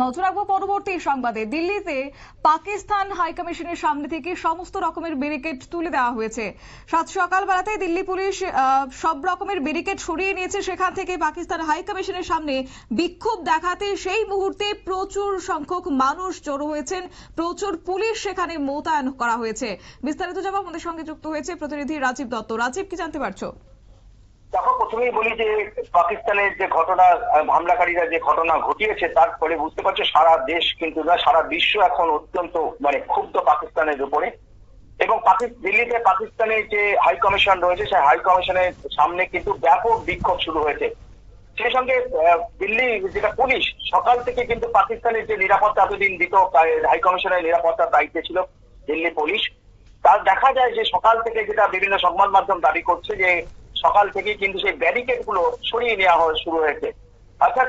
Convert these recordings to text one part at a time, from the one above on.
নজর রাখব পরবর্তী সংবাদে। দিল্লিতে পাকিস্তান হাইকমিশনের সামনে থেকে সমস্ত রকমের ব্যারিকেড তুলে দেওয়া হয়েছে। সাত সকালবেলাতে দিল্লি পুলিশ সব রকমের ব্যারিকেড সরিয়ে নিয়েছে। সেখান থেকে পাকিস্তান হাইকমিশনের সামনে বিক্ষোভ দেখাতে সেই মুহূর্তে প্রচুর সংখ্যক মানুষ জড়ো হয়েছেন। প্রচুর পুলিশ সেখানে মোতায়েন করা হয়েছে। বিস্তারিত জবাব আমাদের সঙ্গে যুক্ত হয়েছে প্রতিনিধি রাজীব দত্ত। রাজীব, কি জানতে পারছ? দেখো, প্রথমেই বলি যে পাকিস্তানের যে ঘটনা হামলাকারীরা যে ঘটনা ঘটিয়েছে তার ফলে বুঝতে পারছ সারা দেশ কিন্তু না, সারা বিশ্ব এখন অত্যন্ত মানে ক্ষুব্ধ পাকিস্তানের উপরে। এবং দিল্লিতে পাকিস্তানের যে হাই কমিশন রয়েছে, সেই হাই কমিশনের সামনে কিন্তু ব্যাপক বিক্ষোভ শুরু হয়েছে। সেই সঙ্গে দিল্লি যেটা পুলিশ, সকাল থেকে কিন্তু পাকিস্তানের যে নিরাপত্তা এতদিন দিত হাই কমিশনের নিরাপত্তার দায়িত্বে ছিল দিল্লি পুলিশ। তার দেখা যায় যে সকাল থেকে যেটা বিভিন্ন সংবাদ মাধ্যম দাবি করছে যে সকাল থেকে কিন্তু সেই ব্যারিকেডগুলো সরিয়ে নেওয়া হয়- শুরু হয়েছে। অর্থাৎ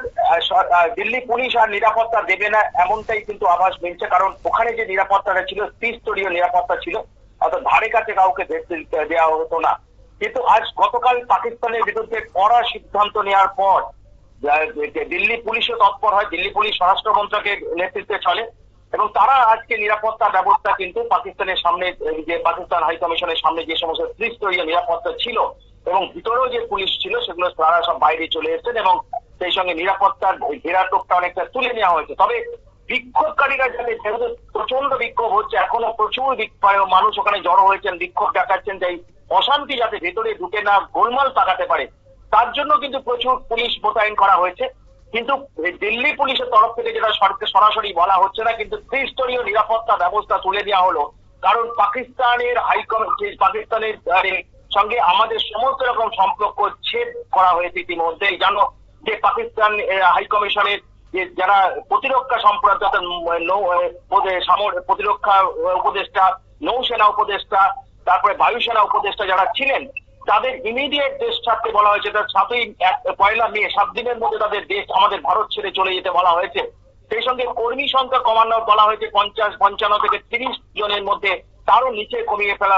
দিল্লি পুলিশ আর নিরাপত্তা দেবে না এমনটাই কিন্তু আভাস মিলছে। কারণ ওখানে যে নিরাপত্তাটা ছিল, ত্রিস্তরীয় নিরাপত্তা ছিল, অর্থাৎ ধারে কাছে কাউকে দেওয়া হতো না। কিন্তু আজ গতকাল পাকিস্তানের বিরুদ্ধে কড়া সিদ্ধান্ত নেওয়ার পর দিল্লি পুলিশও তৎপর হয়, দিল্লি পুলিশ স্বরাষ্ট্র মন্ত্রকের নেতৃত্বে চলে, এবং তারা আজকে নিরাপত্তা ব্যবস্থা কিন্তু পাকিস্তানের সামনে যে পাকিস্তান হাই কমিশনের সামনে যে সমস্ত ত্রিস্তরীয় নিরাপত্তা ছিল এবং ভিতরেও যে পুলিশ ছিল, সেগুলো তারা সব বাইরে চলে এসেছেন এবং সেই সঙ্গে নিরাপত্তার ওই ঘেরাটোপটা অনেকটা তুলে নেওয়া হয়েছে। তবে বিক্ষোভকারীরা যাতে যেহেতু প্রচণ্ড বিক্ষোভ হচ্ছে, এখনও প্রচুর মানুষ ওখানে জড়ো হয়েছেন, বিক্ষোভ দেখাচ্ছেন যে অশান্তি যাতে ভেতরে ঢুকে না গোলমাল পাকাতে পারে, তার জন্য কিন্তু প্রচুর পুলিশ মোতায়েন করা হয়েছে। কিন্তু দিল্লি পুলিশের তরফ থেকে যেটা সরকার সরাসরি বলা হচ্ছে না, কিন্তু ত্রিস্তরীয় নিরাপত্তা ব্যবস্থা তুলে দেওয়া হলো। কারণ পাকিস্তানের হাইকমিশন পাকিস্তানের সঙ্গে আমাদের সমস্ত রকম সম্পর্ক ছেদ করা হয়েছে ইতিমধ্যেই। জানো যে পাকিস্তান হাই কমিশনের যে যারা প্রতিরক্ষা সম্প্রান্ত প্রতিরক্ষা উপদেষ্টা, নৌসেনা উপদেষ্টা, তারপরে বায়ুসেনা উপদেষ্টা যারা ছিলেন, তাদের ইমিডিয়েট দেশ ছাড়তে বলা হয়েছে। তার সাতই পয়লা মে, সাত দিনের মধ্যে তাদের দেশ আমাদের ভারত ছেড়ে চলে যেতে বলা হয়েছে। সেই সঙ্গে কর্মী সংখ্যা কমানো বলা হয়েছে, পঞ্চাশ, পঞ্চান্ন থেকে তিরিশ জনের মধ্যে তারও নিচে কমিয়ে ফেলা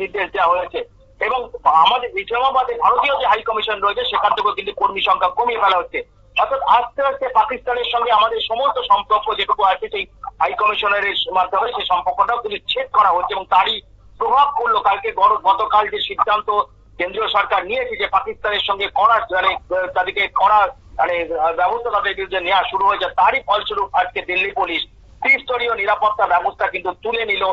নির্দেশ দেওয়া হয়েছে। এবং আমাদের ইসলামাবাদে ভারতীয় যে হাই কমিশন রয়েছে, সেখান থেকেও কিন্তু কর্মী সংখ্যা কমিয়ে ফেলা হচ্ছে। অর্থাৎ আস্তে আস্তে পাকিস্তানের সঙ্গে আমাদের সমস্ত সম্পর্ক যেটুকু আছে, সেই হাই কমিশনের মাধ্যমে সেই সম্পর্কটাও কিন্তু ছেদ করা হচ্ছে এবং তারই প্রভাব পড়ল। কালকে গতকাল যে সিদ্ধান্ত কেন্দ্রীয় সরকার নিয়েছে যে পাকিস্তানের সঙ্গে কড়া মানে তাদেরকে কড়া মানে ব্যবস্থা তাদের বিরুদ্ধে নেওয়া শুরু হয়েছে, তারই ফলস্বরূপ আজকে দিল্লি পুলিশ ত্রিস্তরীয় নিরাপত্তা ব্যবস্থা কিন্তু তুলে নিল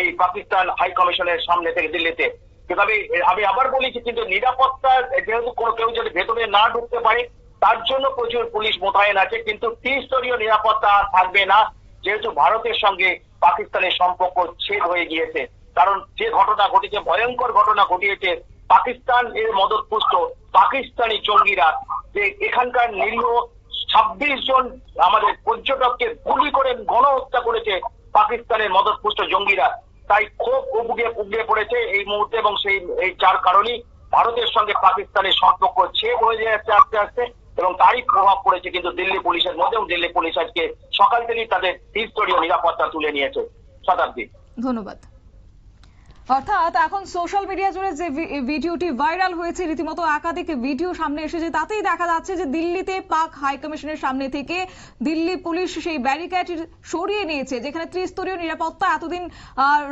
এই পাকিস্তান হাই কমিশনের সামনে থেকে দিল্লিতে। তবে আমি আবার বলেছি, কিন্তু নিরাপত্তা, যেহেতু কোনো কেউ যদি ভেতরে না ঢুকতে পারে, তার জন্য প্রচুর পুলিশ মোতায়েন আছে, কিন্তু ত্রিস্তরীয় নিরাপত্তা থাকবে না, যেহেতু ভারতের সঙ্গে পাকিস্তানের সম্পর্ক ছেদ হয়ে গিয়েছে। কারণ যে ঘটনা ঘটেছে, ভয়ঙ্কর ঘটনা ঘটিয়েছে, পাকিস্তান এর মদতপুষ্ট পাকিস্তানি জঙ্গিরা, যে এখানকার নিরীহ ছাব্বিশ জন আমাদের পর্যটককে গুলি করে গণহত্যা করেছে পাকিস্তানের মদতপুষ্ট জঙ্গিরা। তাই ক্ষোভ উপগে উগড়ে পড়েছে এই মুহূর্তে এবং সেই, এই চার কারণেই ভারতের সঙ্গে পাকিস্তানের সম্পর্ক ছেদ হয়ে যাচ্ছে আস্তে আস্তে এবং তারই প্রভাব পড়েছে কিন্তু দিল্লি পুলিশের মধ্যে এবং দিল্লি পুলিশ আজকে সকাল থেকেই তাদের ত্রিস্তরীয় নিরাপত্তা তুলে নিয়েছে। শতাব্দী ধন্যবাদ। অর্থাৎ এখন সোশ্যাল মিডিয়া জুড়ে যে ভিডিওটি ভাইরাল হয়েছে, রীতিমতো একাধিক ভিডিও সামনে এসেছে, তাতেই দেখা যাচ্ছে যে দিল্লিতে পাক হাই কমিশনের সামনে থেকে দিল্লি পুলিশ সেই ব্যারিকেড সরিয়ে নিয়েছে, যেখানে ত্রিস্তরীয় নিরাপত্তা এতদিন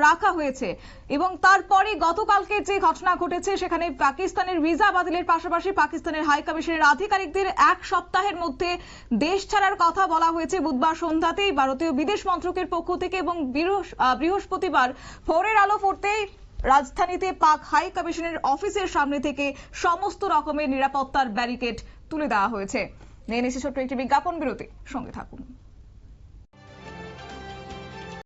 রাখা হয়েছে। এবং তারপরে গতকালকে যে ঘটনা ঘটেছে, সেখানে পাকিস্তানের ভিসা বাতিলের পাশাপাশি পাকিস্তানের হাই কমিশনের আধিকারিকদের এক সপ্তাহের মধ্যে দেশ ছাড়ার কথা বলা হয়েছে। বুধবার সন্ধ্যাতেই ভারতীয় বিদেশ মন্ত্রকের পক্ষ থেকে এবং বৃহস্পতিবার ভোরের আলো পড়তেই রাজধানীতে পাক হাই কমিশনের অফিসের সামনে থেকে সমস্ত রকমের নিরাপত্তার ব্যারিকেড তুলে দেওয়া হয়েছে। নিয়ে নিচ্ছে ছোট্ট একটি বিজ্ঞাপন বিরতি। সঙ্গে থাকুন।